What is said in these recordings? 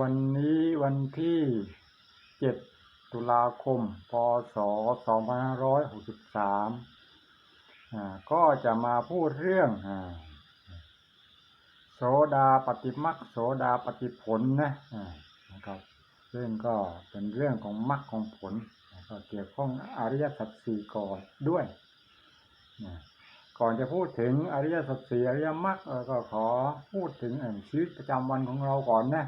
วันนี้วันที่ 7 ตุลาคม พศ 2563อ่าก็จะมาพูดเรื่องอ่าโสดาปฏิมักโสดาปฏิผลนะอ่านะครับซึ่งก็เป็นเรื่องของมรรคของผลก็เกี่ยวข้องอริยสัจสี่ก่อนด้วยนะก่อนจะพูดถึงอริยสัจสี่อริยมรรคก็ขอพูดถึงชีวิตประจำวันของเราก่อนนะ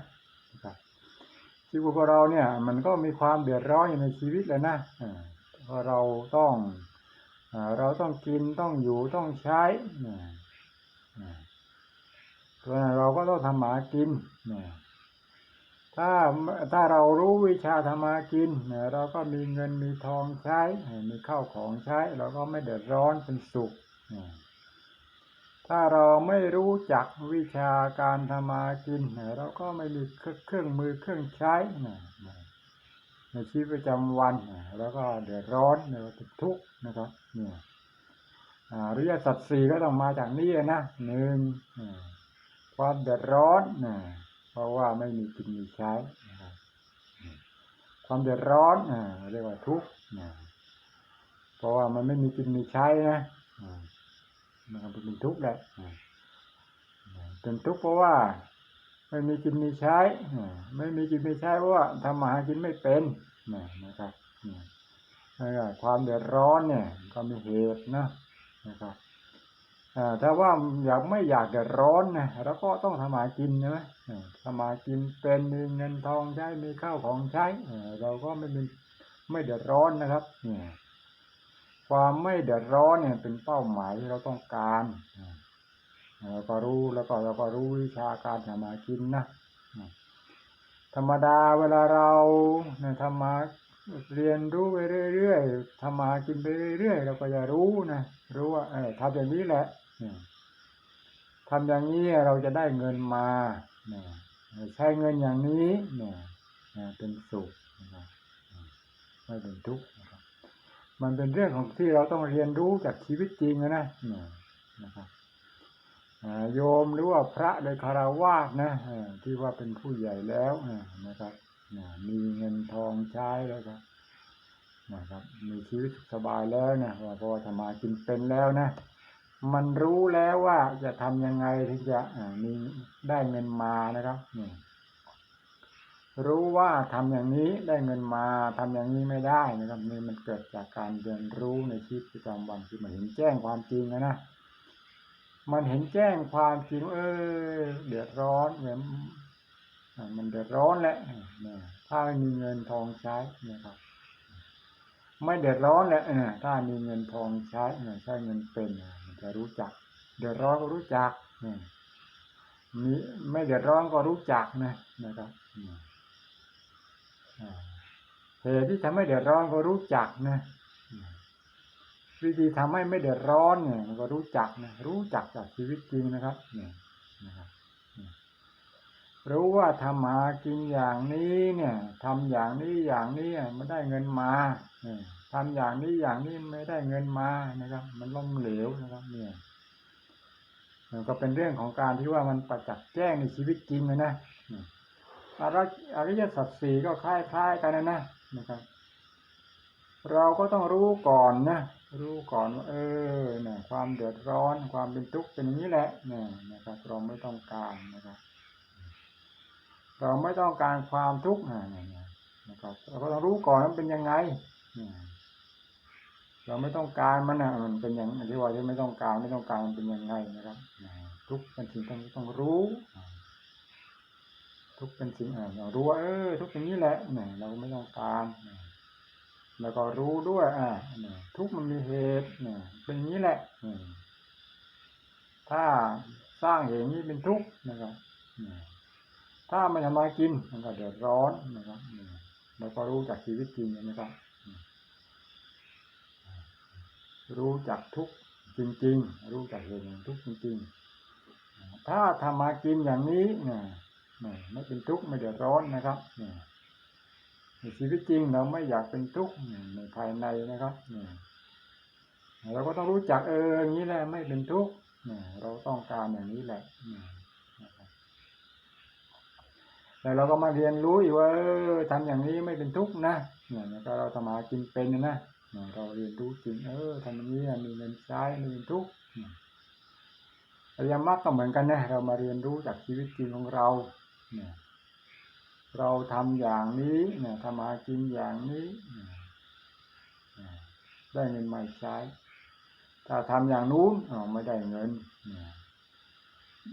ชีวิตของเราเนี่ย มันก็มีความเดือดร้อนอยู่ในชีวิตเลยนะเพราะเราต้องเราต้องกินต้องอยู่ต้องใช้เพราะนั้นเราก็ต้องทำหมากินถ้าถ้าเรารู้วิชาทำมากินเนี่ยเราก็มีเงินมีทองใช้มีข้าวของใช้ เราก็ไม่เดือดร้อนเป็นสุข ถ้าเราไม่รู้จักวิชาการทำมากินเราก็ไม่มีเครื่องมือเครื่องใช้ในชีวิตประจำวันแล้วก็เดือดร้อนเราติดทุกข์นะครับเนี่ยอริยสัจสี่ก็ต้องมาจากนี้นะหนึ่งความเดือดร้อนเพราะว่าไม่มีกินมีใช้นะครับความเดือดร้อนเรียกว่าทุกข์เพราะว่ามันไม่มีกินมีใช้นะ มันก็เป็นทุกข์แหละเป็นทุกข์เพราะว่า ไม่มีกินมีใช้ไม่มีกินมีใช้เพราะว่าทำมาหากินไม่เป็นนะครับความเดือดร้อนเนี่ย ก็มีเหตุนะนะครับถ้าว่าอยากไม่อยากเดือดร้อนนะเราก็ต้องทำมากินใช่ไหมทำมากินเป็นมีเงินทองใช้มีข้าวของใช้เราก็ไม่มีไม่เดือดร้อนนะครับเนี่ย ความไม่เดือดร้อนเนี่ยเป็นเป้าหมายที่เราต้องการเราก็รู้แล้วก็เราก็รู้วิชาการทำมากินนะธรรมดาเวลาเราเนี่ยทำมาเรียนรู้ไปเรื่อยๆทำมากินไปเรื่อยๆเราก็จะรู้นะรู้ว่าเออทำอย่างนี้แหละทำอย่างนี้เราจะได้เงินมาใช้เงินอย่างนี้เนี่ยเป็นสุขไม่เป็นทุกข์ มันเป็นเรื่องของที่เราต้องเรียนรู้จากชีวิตจริงนะนะครับโยมหรือว่าพระโดยคารวาสนะที่ว่าเป็นผู้ใหญ่แล้วนะครับมีเงินทองใช้แล้วครับนะครับ มีชีวิตสบายแล้วนะว่าพอธรรมากินเป็นแล้วนะ มันรู้แล้วว่าจะทำยังไงถึงจะมีได้เงินมานะครับนี่ รู้ว่าทำอย่างนี้ได้เงินมาทำอย่างนี้ไม่ได้นะครับนี่มันเกิดจากการเรียนรู้ในชีวิตประจำวันคือมันเห็นแจ้งความจริงนะนะมันเห็นแจ้งความจริงเออเดือดร้อนเหมือมันเดือดร้อนแหละถ้าไม่มีเงินทองใช้นะครับ ไม่เดือดร้อนแหละถ้ามีเงินทองใช้ใช้เงินเป็นมันจะรู้จัก เดือดร้อนก็รู้จักมีไม่เดือดร้อนก็รู้จักนะนะครับ เหตุที่ทำให้เดือดร้อนก็รู้จักนะวิธีทำให้ไม่เดือดร้อนเนี่ยมันก็รู้จักนะรู้จักจากชีวิตจริงนะครับเนี่ยนะครับรู้ว่าทำหากินอย่างนี้เนี่ยทำอย่างนี้อย่างนี้มันได้เงินมาทำอย่างนี้อย่างนี้ไม่ได้เงินมานะครับ มันล้มเหลวนะครับ เนี่ยมันก็เป็นเรื่องของการที่ว่ามันประจักษ์แจ้งในชีวิตจริงเลยนะ อริยสัจสี่ก็คล้ายๆกันนะนะนะครับ เราก็ต้องรู้ก่อนนะรู้ก่อนว่าเออเนี่ยความเดือดร้อนความเป็นทุกข์เป็นอย่างนี้แหละเนี่ยนะครับ เราไม่ต้องการนะครับ เราไม่ต้องการความทุกข์นะครับเราก็ต้องรู้ก่อนว่าเป็นยังไงเราไม่ต้องการมันนะมันเป็นอย่างที่ว่าที่ไม่ต้องการไม่ต้องการมันเป็นยังไงนะครับทุกข์เป็นสิ่งที่ต้องรู้ ทุกเป็นสิ่งอ่าเรารู้ว่าเออ ทุกอย่างนี้แหละเนี่ยเราไม่ต้องการแล้วก็รู้ด้วยอ่าทุกมันมีเหตุเนี่ยเป็นอย่างนี้แหละถ้าสร้างเหตุนี้เป็นทุกข์นะครับถ้าไม่ทำมากินมันก็เดือดร้อนนะครับเราก็รู้จากชีวิตจริงนะครับ รู้จักทุกจริง ๆ รู้จักเหตุของทุกจริง ๆ ถ้าทำมากินอย่างนี้เนี่ย ไม่เป็นทุกข์ไม่เดือดร้อนนะครับในชีวิตจริงเราไม่อยากเป็นทุกข์ในภายในนะครับเราก็ต้องรู้จักเอออย่างนี้แหละไม่เป็นทุกข์เราต้องการอย่างนี้แหละแต่เราก็มาเรียนรู้อีกว่าเออทำอย่างนี้ไม่เป็นทุกข์นะเนี่ยแล้วก็เราทำมาหากินเป็นนะเราเรียนรู้จริงเออทำอย่างนี้มีเงินใช้ไม่เป็นทุกข์เรียอริยมรรคก็เหมือนกันนะเรามาเรียนรู้จากชีวิตจริงของเรา เนี่ยเราทำอย่างนี้เนี่ยทำมากินอย่างนี้นได้เงินมาใช้ ถ้าทำอย่างนู้นอ้าวไม่ได้เงินน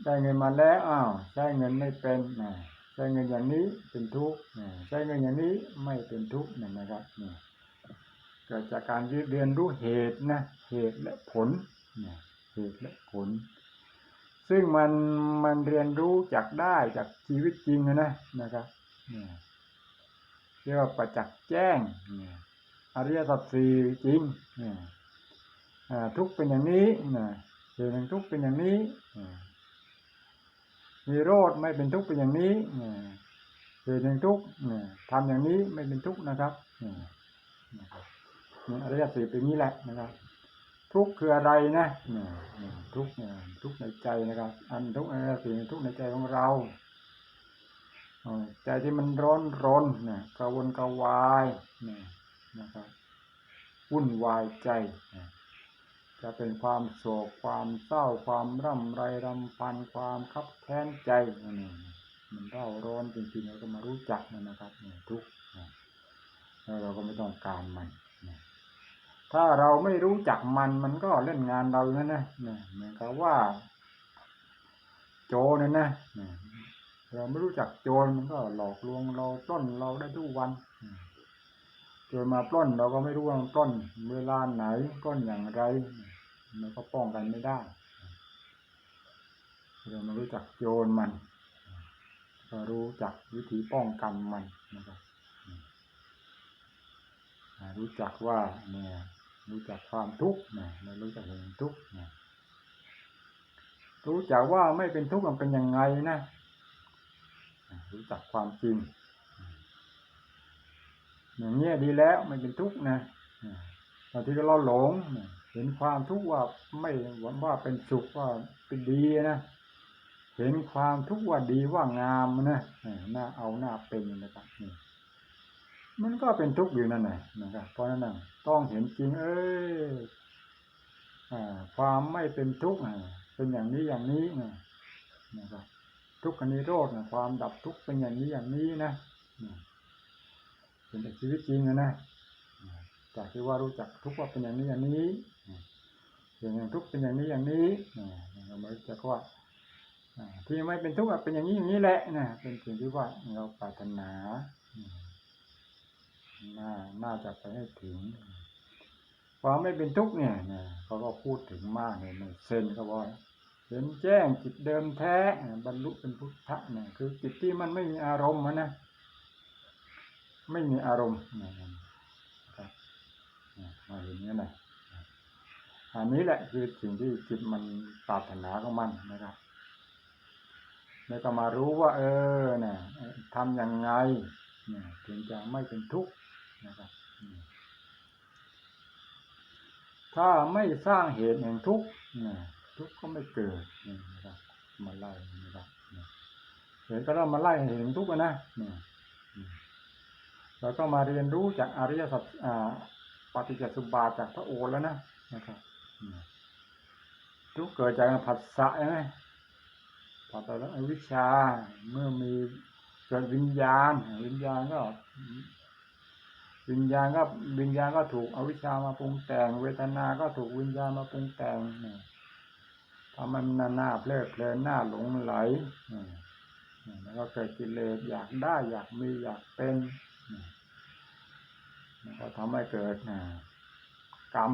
ได้เงินมาแล้วอ้าวใช้เงินไม่เป็นนะใช้เงินอย่างนี้เป็นทุกข์ใช้เงินอย่างนี้ไม่เป็นทุกข์นี่นะครับเนี่ยเกิดจากการเรียนรู้เหตุนะเหตุและผลเนี่ยเหตุและผล ซึ่งมันมันเรียนรู้จากได้จากชีวิตจริงนะนะครับเนี่ยเรียกว่าประจักษ์แจ้งเนี่ยอริยสัจสี่จริงเนี่ยทุกเป็นอย่างนี้นะเหตุแห่งทุกเป็นอย่างนี้มีโรธไม่เป็นทุกเป็นอย่างนี้อ่าเหตุแห่งทุกข์อ่าทำอย่างนี้ไม่เป็นทุกนะครับอ่านะครับนี่อริยสัจเป็นนี้แหละนะครับ ทุกข์คืออะไรนะทุกข์เนี่ยทุกข์ในใจนะครับ อันทุกข์อริยสัจทุกข์ในใจของเราใจที่มันร้อนร้อนนะกระวนกระวายนะนะครับวุ่นวายใจนะจะเป็นความโศกความเศร้าความร่ำไรรำพันความคับแค้นใจนี่มันเร่าร้อนจริงๆเราก็มารู้จักมันนะครับเนี่ยทุกข์นะแล้วเราก็ไม่ต้องการมัน ถ้าเราไม่รู้จักมันมันก็เล่นงานเราอย่างนั้นนะเหมือนกับว่า โจรนะนะเนี่ยเราไม่รู้จักโจรมันก็หลอกลวงเราปล้นเราได้ทุกวันโจรมาปล้นเราก็ไม่รู้ว่ามันปล้น เวลาไหนปล้นอย่างไรมันก็ป้องกันไม่ได้เรามารู้จักโจรมันก็รู้จักวิธีป้องกันมันนะครับรู้จักว่าเนี่ย รู้จักความทุกข์นะเรารู้จักเรื่องทุกข์นะรู้จักว่าไม่เป็นทุกข์มันเป็นยังไงนะรู้จักความจริงอย่างเนี้ยดีแล้วไม่เป็นทุกข์นะอ่าทีก็เราหลงเห็นความทุกข์ว่าไม่ว่าเป็นสุขว่าเป็นดีนะเห็นความทุกข์ว่าดีว่างามนะน่าเอาหน้าเป็นนะครับนี่มันก็เป็นทุกข์อยู่นั่นแหละนะครับเพราะนั้น ต้องเห็นจริง เอ้ยอ่าความไม่เป็นทุกข์เป็นอย่างนี้อย่างนี้นะครับทุกขนิโรธนะความดับทุกข์เป็นอย่างนี้อย่างนี้นะเป็นชีวิตจริงนะนะจากที่ว่ารู้จักทุกข์ว่าเป็นอย่างนี้อย่างนี้อย่างอย่างทุกข์เป็นอย่างนี้อย่างนี้เราไม่จักว่าที่ไม่เป็นทุกข์เป็นอย่างนี้อย่างนี้แหละนะเป็นสิ่งที่ว่าเราปรารถนา น่าน่าจะไปให้ถึงความไม่เป็นทุกข์เนี่ยนะเขาก็พูดถึงมากเลยในเซนเขาบอกเห็นแจ้งจิตเดิมแท้บรรลุเป็นพุทธะเนี่ยคือจิตที่มันไม่มีอารมณ์นะไม่มีอารมณ์นะครับมาเห็นนี้นะอันนี้แหละคือสิ่งที่จิตมันปรารถนาของมันนะครับแล้วก็มารู้ว่า เออเนี่ยทำยังไงเนี่ยถึงจะไม่เป็นทุกข์ นะครับถ้าไม่สร้างเหตุแห่งทุกข์ทุกข์ก็ไม่เกิดนะครับ มาไล่นะครับเหตุก็ต้องมาไล่เหตุแห่งทุกข์นะเนี่ยเราก็มาเรียนรู้จากอริยสัจปฏิจจสุบาทจากพระโอษฐ์แล้วนะนะครับทุกเกิดจากผัสสะใช่ไหมผัสสะแล้วอวิชชาเมื่อมีเกิดวิญญาณ วิญญาณก็ วิญญาณก็วิญญาณก็ถูกอวิชชามาปรุงแต่ง เวทนา ก็ถูกวิญญาณมาปรุงแต่งทำมันหน้าเพลิดเพลินหน้าหลงไหลแล้วก็เกิดกิเลสอยากได้อยากมีอยากเป็นก็ทำให้เกิดกรรม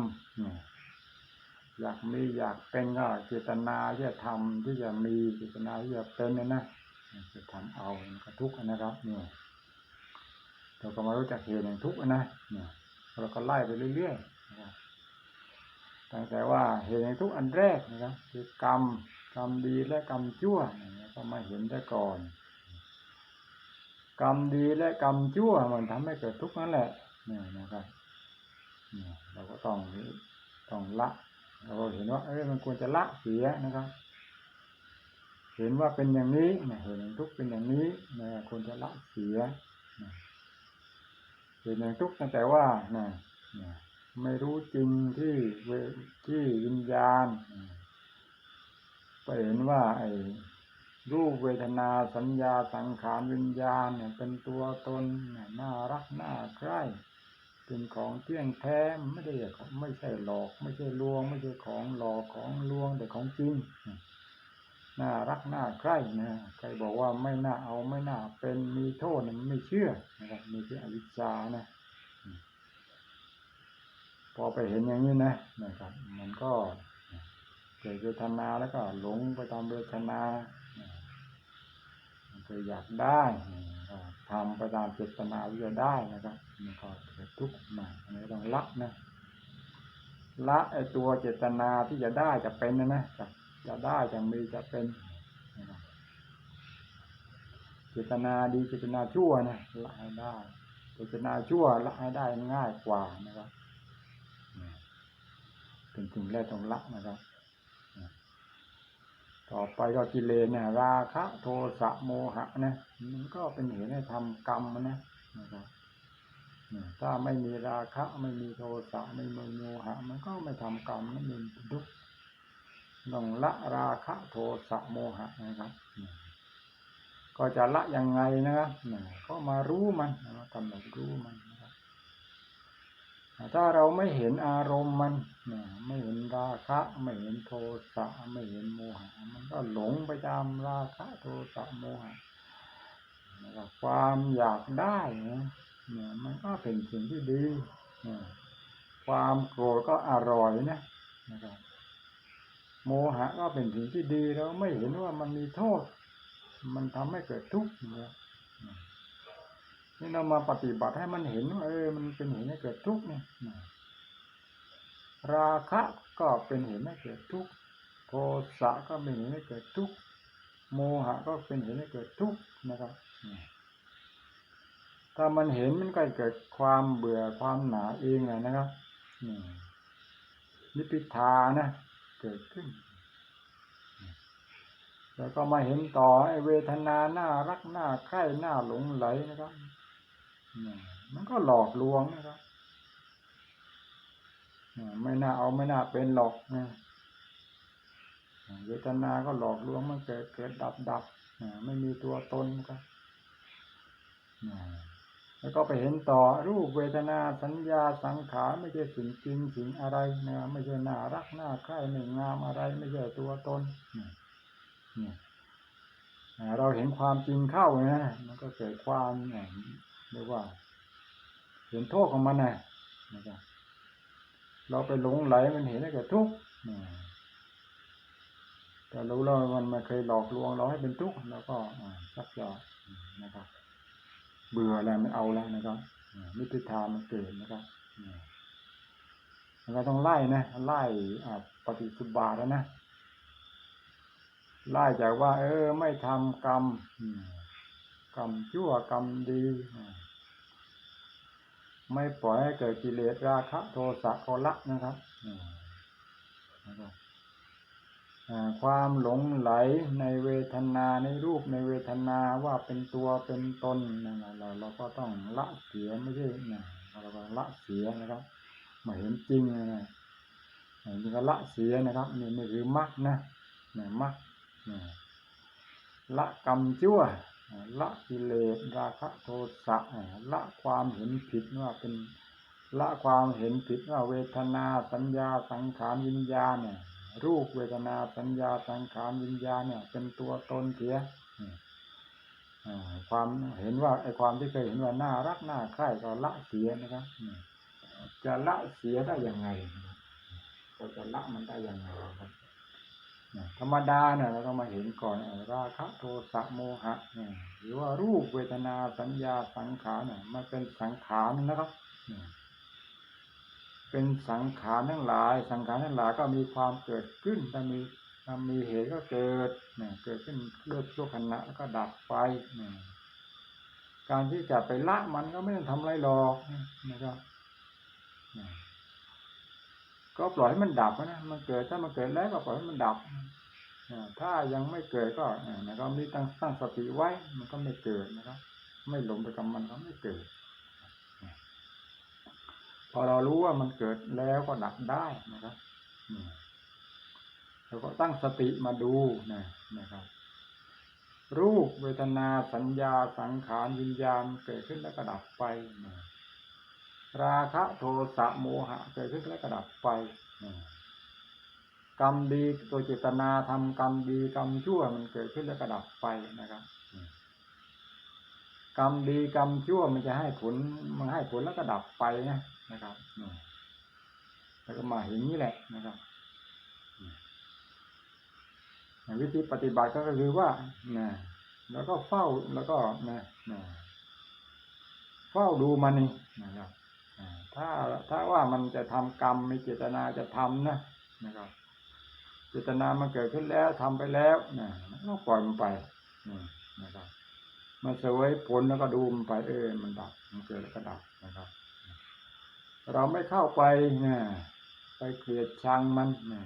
อยากมีอยากเป็นก็เจตนาที่จะทำที่จะมีเจตนาที่จะเป็นนั่นนะจะทำเอาก็ทุกข์นะครับเนี่ย เราก็มารู้จักเหตุแห่งทุกข์นะเนี่ยเราก็ไล่ไปเรื่อยๆตั้งแต่ว่าเหตุแห่งทุกข์อันแรกนะครับคือกรรมกรรมดีและกรรมชั่วก็มาเห็นได้ก่อน กรรมดีและกรรมชั่วมันทำให้เกิดทุกข์นั่นแหละเนี่นะครับเราก็ต้องต้องละเราก็เห็นว่าเอ้ยมันควรจะละเสียนะครับ เห็นว่าเป็นอย่างนี้เห็นอย่างทุกข์เป็นอย่างนี้นะควรจะละเสียนะ เห็นอย่างทุกข์ตั้งแต่ว่านะไม่รู้จริงที่เวที่วิญญาณไปเห็นว่า ไอ้รูปเวทนาสัญญาสังขารวิญญาณเนี่ยเป็นตัวตนน่ารักน่าใคร่เป็นของเที่ยงแท้ไม่ได้ไม่ใช่หลอก ไม่ใช่ลวง ไม่ใช่ของหลอกของลวงแต่ของจริง น่ารักน่าใคร่นะใครบอกว่าไม่น่าเอาไม่น่าเป็นมีโทษเนี่ยมันไม่เชื่อนะครับมีที่อวิชชานะ พอไปเห็นอย่างนี้นะนะครับ มันก็เกิดเวทนาแล้วก็หลงไปตามเวทนามันก็อยากได้ก็ทำไปตามเจตนาที่จะได้นะครับมันก็เกิดทุกข์มาอันนี้ต้องละนะละไอตัวเจตนาที่จะได้จะเป็นนะนะจะ จะได้จะมีจะเป็นเจตนาดีเจตนาชั่วนะละให้ได้เจตนาชั่วละให้ได้ง่ายกว่านะครับเป็นสิ่งแรกต้องละนะครับ ต่อไปก็กิเลสเนี่ย ราคะโทสะโมหะนะมันก็เป็นเหตุให้ทำกรรมนะนะครับถ้าไม่มีราคะไม่มีโทสะไม่มีโมหะ มันก็ไม่ทำกรรมนั่นเองเป็นทุกข์ ต้องละราคะโทสะโมหะนะครับก็จะละยังไงนะครับเนี่ยก็มารู้มันนะกำหนดรู้มันนะครับถ้าเราไม่เห็นอารมณ์มันไม่เห็นราคะไม่เห็นโทสะไม่เห็นโมหะ มันก็หลงไปตามราคะโทสะโมหะความอยากได้เนี่ยมันก็เป็นสิ่งที่ดี ความโกรธก็อร่อยนะนะครับ โมหะก็เป็นสิ่งที่ดีเราไม่เห็นว่ามันมีโทษ มันทำให้เกิดทุกข์นะครับนี่เรามาปฏิบัติให้มันเห็นว่าเออมันเป็นเหตุให้เกิดทุกข์เนี่ยนะราคะก็เป็นเหตุให้เกิดทุกข์โทสะก็เป็นเหตุให้เกิดทุกข์โมหะก็เป็นเหตุให้เกิดทุกข์นะครับถ้ามันเห็นมันก็เกิดความเบื่อความหนาเองเลยนะครับนี่นิพพิทานะ เกิดขึ้น แล้วก็มาเห็นต่อไอ้เวทนาหน้ารักหน้าใคร่หน้าหลงไหลนะครับมันก็หลอกลวงนะครับไม่น่าเอาไม่น่าเป็นหลอกนะเวทนาก็หลอกลวงมันเกิดเกิดดับดับไม่มีตัวตนครับ แล้วก็ไปเห็นต่อรูปเวทนาสัญญาสังขารไม่ใช่สิ่งจริงสิ่งอะไรนะไม่ใช่น่ารักน่าใคร่ไม่งงามอะไรไม่ใช่ตัวตนเนี่ยเราเห็นความจริงเข้านะมันก็เกิดความเรียกว่า เห็นโทษของมันนะนะครับเราไปหลงไหลมันเห็นแล้วกิดทุกข์แต่รู้แล้วมันมาเคยหลอกลวงเราให้เป็นทุกข์แล้วก็ชักจะนะครับ เบื่อแล้วไม่เอาแล้วนะครับมิติธามันเกิดนะครับเราต้องไล่นะไล่ปฏิสุบาทแล้วนะไล่จากว่า เออ ไม่ทำกรรมกรรมชั่วกรรมดีไม่ปล่อยให้เกิดกิเลสราคะ โทสะโอละนะครับค ความหลงไหลในเวทนาในรูปในเวทนาว่าเป็นตัวเป็นตนนั่นเราเราก็ต้องละเสียไม่ใช่นะเราก็ละเสียนะครับมาเห็นจริงนะนี่ก็ละเสียนะครับนี่นี่คือมรรคนะนี่มรรคละกรรมชั่วละกิเลสราคะโทสะละความเห็นผิดว่าเป็นละความเห็นผิดว่าเวทนาสัญญาสังขารวิญญาณเนี่ย รูปเวทนาสัญญาสังขารวิญญาณเนี่ย เป็นตัวตนเสียความเห็นว่าไอ้ความที่เคยเห็นว่าน่ารักน่าใคร่ก็ละเสียนะครับจะละเสียได้ยังไงก็จะละมันได้ยังไงครับธรรมดาเนี่ยเราก็มาเห็นก่อนราคะโทสะโมหะเนี่ยหรือว่ารูปเวทนาสัญญาสังขารเนี่ยมันเป็นสังขารนะครับ เป็นสังขารทั้งหลาย สังขารทั้งหลายก็มีความเกิดขึ้นถ้ามีถ้ามีเหตุก็เกิดเนี่ยเกิดขึ้นเลือดชั่วขณะแล้วก็ดับไปเนี่ยการที่จะไปละมันก็ไม่ต้องทำอะไรหรอกนะครับก็ปล่อยให้มันดับนะ มันเกิดถ้ามันเกิดแล้วก็ปล่อยให้มันดับถ้ายังไม่เกิดก็นะครับมีตั้งตั้งสติไว้ มันก็ไม่เกิดนะครับ ไม่หลงไปกับมันก็ไม่เกิด พอเรารู้ว่ามันเกิดแล้วก็ดับได้นะครับเราก็ตั้งสติมาดูนะนะครับ รูปเวทนาสัญญาสังขารวิญญาณเกิดขึ้นแล้วก็ดับไปนะราคะโทสะโมหะเกิดขึ้นแล้วก็ดับไปนะกรรมดีตัวเจตนาทำกรรมดีกรรมชั่วมันเกิดขึ้นแล้วก็ดับไปนะครับ กรรมดีกรรมชั่วมันจะให้ผลมันให้ผลแล้วก็ดับไปนะ นะครับแล้วก็มาเห็นนี้แหละนะครับวิธีปฏิบัติก็คือว่านะแล้วก็เฝ้าแล้วก็นะนะเฝ้าดูมันนี่นะครับถ้าถ้าว่ามันจะทำกรรมมีเจตนาจะทำนะนะครับ เจตนามันเกิดขึ้นแล้วทำไปแล้วนะก็ปล่อยมันไปนะครับ มันเสวยผลแล้วก็ดูมันไปเออมันดับ มันเกิดแล้วก็ดับนะครับ เราไม่เข้าไปนะไปเกลียดชังมันนะ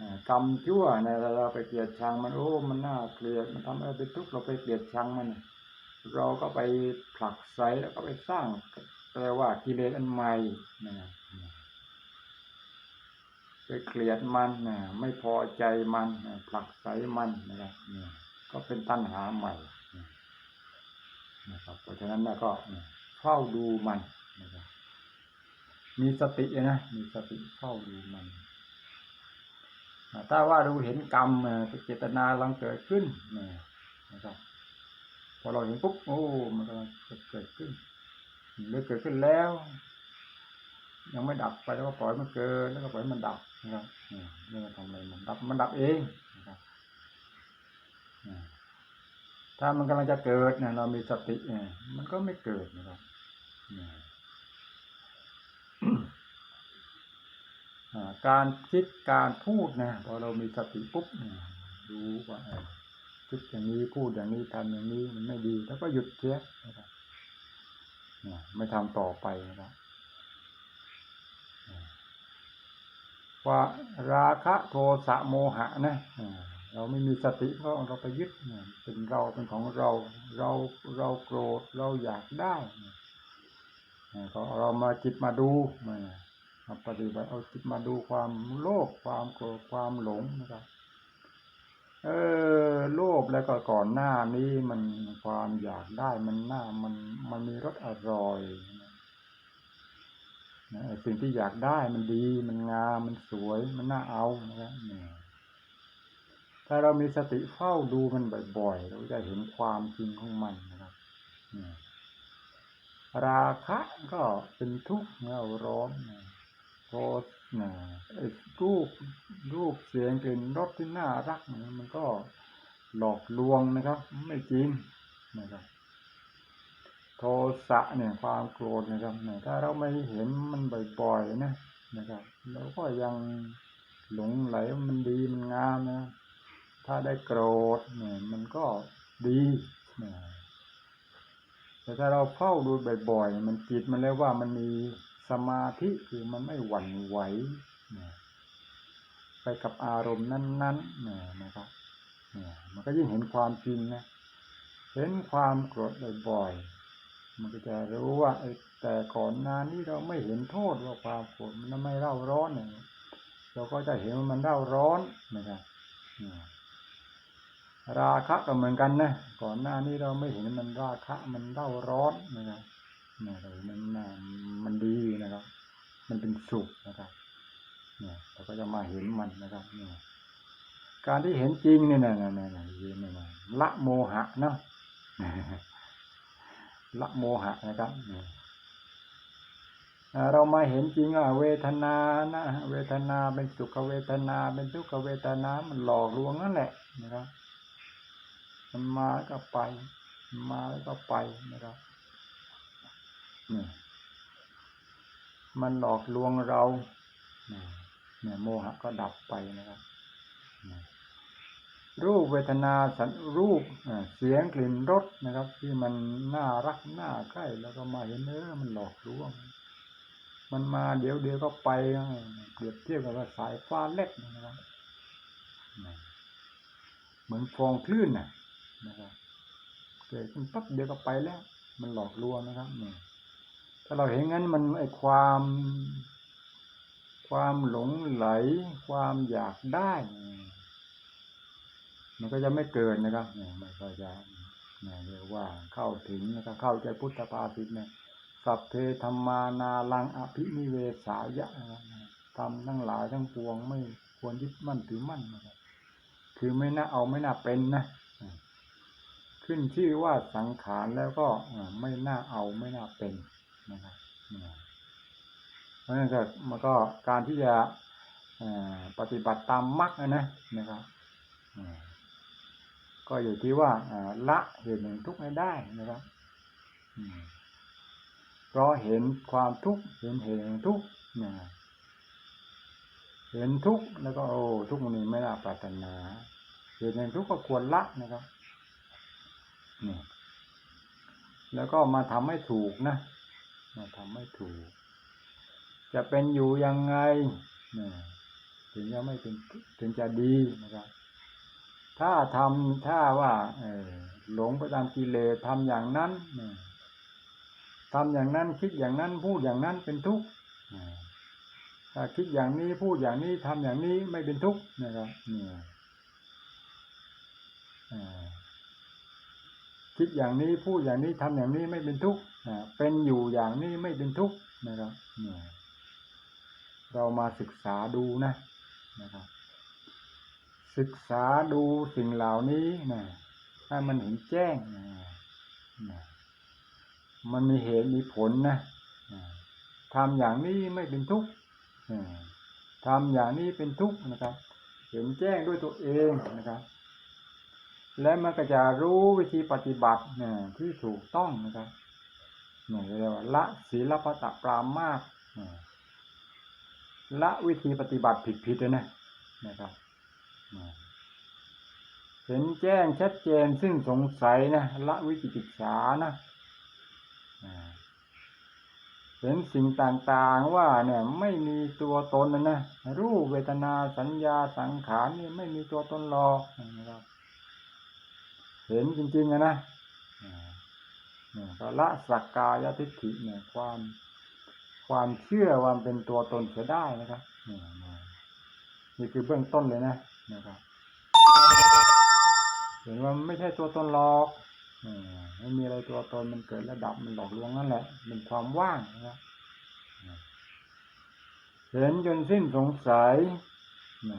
อ่ากรรมชั่วเนี่ยเราไปเกลียดชังมันโอ้ มันน่าเกลียดมันทำให้เป็นทุกข์เราไปเกลียดชังมัน เราก็ไปผลักไสแล้วก็ไปสร้างแปลว่ากิเลสอันใหม่นะไปเกลียดมันนะไม่พอใจมันนะผลักไสมันนะครับเนี่ยก็เป็นตัณหาใหม่นะครับเพราะฉะนั้นนะก็เฝ้าดูมัน นะครับมีสตินะมีสติเฝ้าดูมันถ้าว่าเราเห็นกรรมเจตนาลังเกิดขึ้นนะครับพอเราเห็นปุ๊บโอ้มันกำลังเกิดขึ้นหรือเกิดขึ้นแล้ว ยังไม่ดับไปแล้วก็ปล่อยมันเกิดแล้วก็ปล่อยมันดับนะครับนี่มันทำอะไรมันดับมันดับเองนะครับถ้ามันกำลังจะเกิดเนี่ยเรามีสติเนี่ยมันก็ไม่เกิดนะครับ การคิดการพูดนะพอเรามีสติปุ๊บรู้ว่าคิดอย่างนี้พูดอย่างนี้ทำอย่างนี้มันไม่ดี แล้วก็หยุดเสียนะครับไม่ทำต่อไปนะครับว่าราคะโทสะโมหะนะเราไม่มีสติก็เราไปยึดเป็นเราเป็นของเราเราเราโกรธเราอยากได้ก็เรามาจิตมาดูมา ปฏิบัติเอาจิตมาดูความโลภความโกรธความหลงนะครับ เออโลภแล้วก็ก่อนหน้านี้มันความอยากได้มันหน้ามันมันมีรสอร่อยนะสิ่งที่อยากได้มันดี มันงามมันสวย มันน่าเอานะครับเนี่ยถ้าเรามีสติเฝ้าดูมันบ่อยๆ เราจะเห็นความจริงของมันนะครับราคะก็เป็นทุกข์เราร้อนนะ โทษนะรูปรูปเสียงกลิ่นรสที่น่ารักมันก็หลอกลวงนะครับ ไม่จริงนะครับ โทสะเนี่ยความโกรธนะครับเนี่ยถ้าเราไม่เห็นมันบ่อยๆนะนะครับเราก็ยังหลงไหลมันดีมันงามนะ ถ้าได้โกรธเนี่ยมันก็ดีนะแต่ถ้าเราเฝ้าดูบ่อยๆ มันจิตมันแล้วว่ามันมี สมาธิคือมันไม่หวั่นไหวไปกับอารมณ์นั้นๆนะครับมันก็ยิ่งเห็นความจริงนะเห็นความโกรธบ่อยๆมันก็จะรู้ว่าแต่ก่อนนานนี้เราไม่เห็นโทษว่าความโกรธมันไม่เร่าร้อนเนี่ยเราก็จะเห็นว่ามันเร่าร้อนนะครับราคะก็เหมือนกันนะก่อนหน้านี้เราไม่เห็นมันราคะมันเร่าร้อนนะครับ นี่ยเรามันมันดีนะครับ มันเป็นสุขนะครับ เนี่ยเราก็จะมาเห็นมันนะครับ เนี่ย การที่เห็นจริงเนี่ยนะนะนะยืนเนี่ยละโมหะเนาะละโมหะนะครับเนี่ยเรามาเห็นจริงว่าเวทนานะเวทนาเป็นสุขเวทนาเป็นทุกขเวทนา มันหลอกลวงนั่นแหละนะครับ มันมาแล้วก็ไป มาแล้วก็ไปนะครับ มันหลอกลวงเราเนี่ยโมหะก็ดับไปนะครับรูปเวทนาสันรูปเสียงกลิ่นรสนะครับ ที่มันน่ารักน่าใกล้แล้วก็มาเห็นเนื้อมันหลอกลวง มันมาเดี๋ยวเดี๋ยวก็ไปเปรียบเทียบกับสายฟ้าเล็กนะครับนะเหมือนฟองคลื่นน่ะนะครับเกิดขึ้นปั๊บเดียวก็ไปแล้ว มันหลอกลวงนะครับเนี่ย ถ้าเราเห็นงั้นมันไอความ ความหลงไหล ความอยากได้ มันก็จะไม่เกิดนะครับเนี่ยมันก็จะเนี่ยเรียกว่าเข้าถึงนะครับเข้าใจพุทธภาษิตเนี่ยสัพเพธรรมานาลังอภินิเวสายะทำทั้งหลายทั้งปวงไม่ควรยึดมั่นถือมั่นนะครับคือไม่น่าเอาไม่น่าเป็นนะขึ้นชื่อว่าสังขารแล้วก็ไม่น่าเอาไม่น่าเป็น นะครับเพราะฉะนั้นก็มันก็การที่จะปฏิบัติตามมรรคนะนะนะครับก็อยู่ที่ว่าละเหตุแห่งทุกข์ให้ได้นะครับเพราะเห็นความทุกข์เห็นเหตุแห่งทุกข์นะเห็นทุกข์แล้วก็โอ้ทุกข์นี้ไม่น่าปรารถนาเหตุแห่งทุกข์ก็ควรละนะครับนี่แล้วก็มาทำให้ถูกนะ มาทำให้ถูก จะเป็นอยู่ยังไงเนี่ยถึงจะไม่เป็นถึงจะดีนะครับ ถ้าทำถ้าว่าหลงไปตามกิเลสทำอย่างนั้นทำอย่างนั้นคิดอย่างนั้นพูดอย่างนั้นเป็นทุกข์ถ้าคิดอย่างนี้พูดอย่างนี้ทำอย่างนี้ไม่เป็นทุกข์นะครับเนี่ย คิดอย่างนี้พูดอย่างนี้ทำอย่างนี้ไม่เป็นทุกข์เป็นอยู่อย่างนี้ไม่เป็นทุกข์นะครับเรามาศึกษาดูนะนะครับ ศึกษาดูสิ่งเหล่านี้นะให้มันเห็นแจ้งนะนะมันมีเหตุมีผลนะทำอย่างนี้ไม่เป็นทุกข์อ่าทำอย่างนี้เป็นทุกข์นะครับ เห็นแจ้งด้วยตัวเองนะครับ และมันก็จะรู้วิธีปฏิบัติเนี่ยที่ถูกต้องนะครับเนี่ยเรียกว่าละศีลปตะปรามาสละวิธีปฏิบัติผิดๆเลยนะนะครับเห็นแจ้งชัดเจนซึ่งสงสัยนะละวิจิกิจฉานะเห็นสิ่งต่างๆว่าเนี่ยไม่มีตัวตนนะนะรูปเวทนาสัญญาสังขารนี่ไม่มีตัวตนหรอกนะครับ เห็นจริงๆอะนะก็ละสักกายทิฏฐิเนี่ยความความเชื่อความเป็นตัวตนเสียได้นะครับนี่คือเบื้องต้นเลยนะนะครับเห็นว่าไม่ใช่ตัวตนหรอกไม่มีอะไรตัวตนมันเกิดระดับมันหลอกลวงนั่นแหละเป็นความว่างนะครับเห็นจนสิ้นสงสัยนะ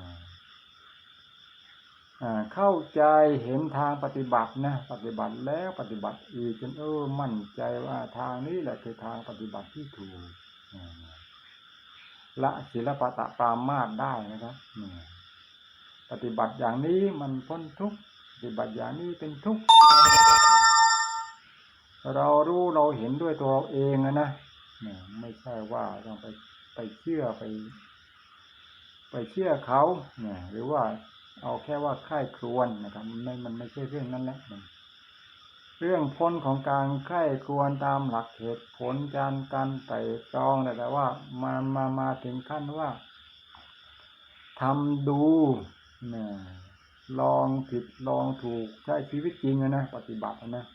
เข้าใจเห็นทางปฏิบัตินะปฏิบัติแล้วปฏิบัติอีกจนเออมั่นใจว่าทางนี้แหละคือทางปฏิบัติที่ถูกละศิลปะตะปรามาสได้นะครับปฏิบัติอย่างนี้มันพ้นทุกปฏิบัติอย่างนี้เป็นทุกเรารู้เราเห็นด้วยตัวเราเองอะนะไม่ใช่ว่าต้องไปไปเชื่อไป ไปเชื่อเขาเนี่ยหรือว่า เอาแค่ว่าค่ายครวนนะครับมันไม่มันไม่ใช่เรื่องนั้นแหละเรื่องพ้นของการใคร่ครวนตามหลักเหตุผลการการไต่ตรองแต่ว่ามามามาถึงขั้นว่าทำดูนี่ยลองผิดลองถูกใช้ชีวิตจริงนะปฏิบัตินะ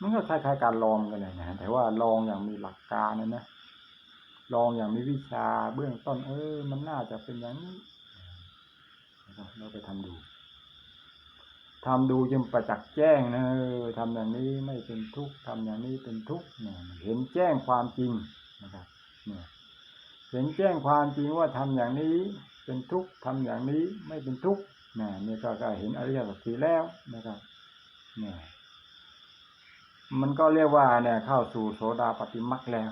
มันก็คล้ายๆการลองกันเลยนะแต่ว่าลองอย่างมีหลักการนะนะลองอย่างมีวิชาเบื้องต้น เออ มันน่าจะเป็นอย่างนี้ เราไปทำดูทำดูจนประจักษ์แจ้งนะทำอย่างนี้ไม่เป็นทุกข์ทำอย่างนี้เป็นทุกข์เนี่ยเห็นแจ้งความจริงนะครับเนี่ยเห็นแจ้งความจริงว่าทำอย่างนี้เป็นทุกข์ทำอย่างนี้ไม่เป็นทุกข์เนี่ยนี่ก็ก็เห็นอริยสัจสี่แล้วนะครับเนี่ยมันก็เรียกว่าเนี่ยเข้าสู่โสดาปฏิมักแล้ว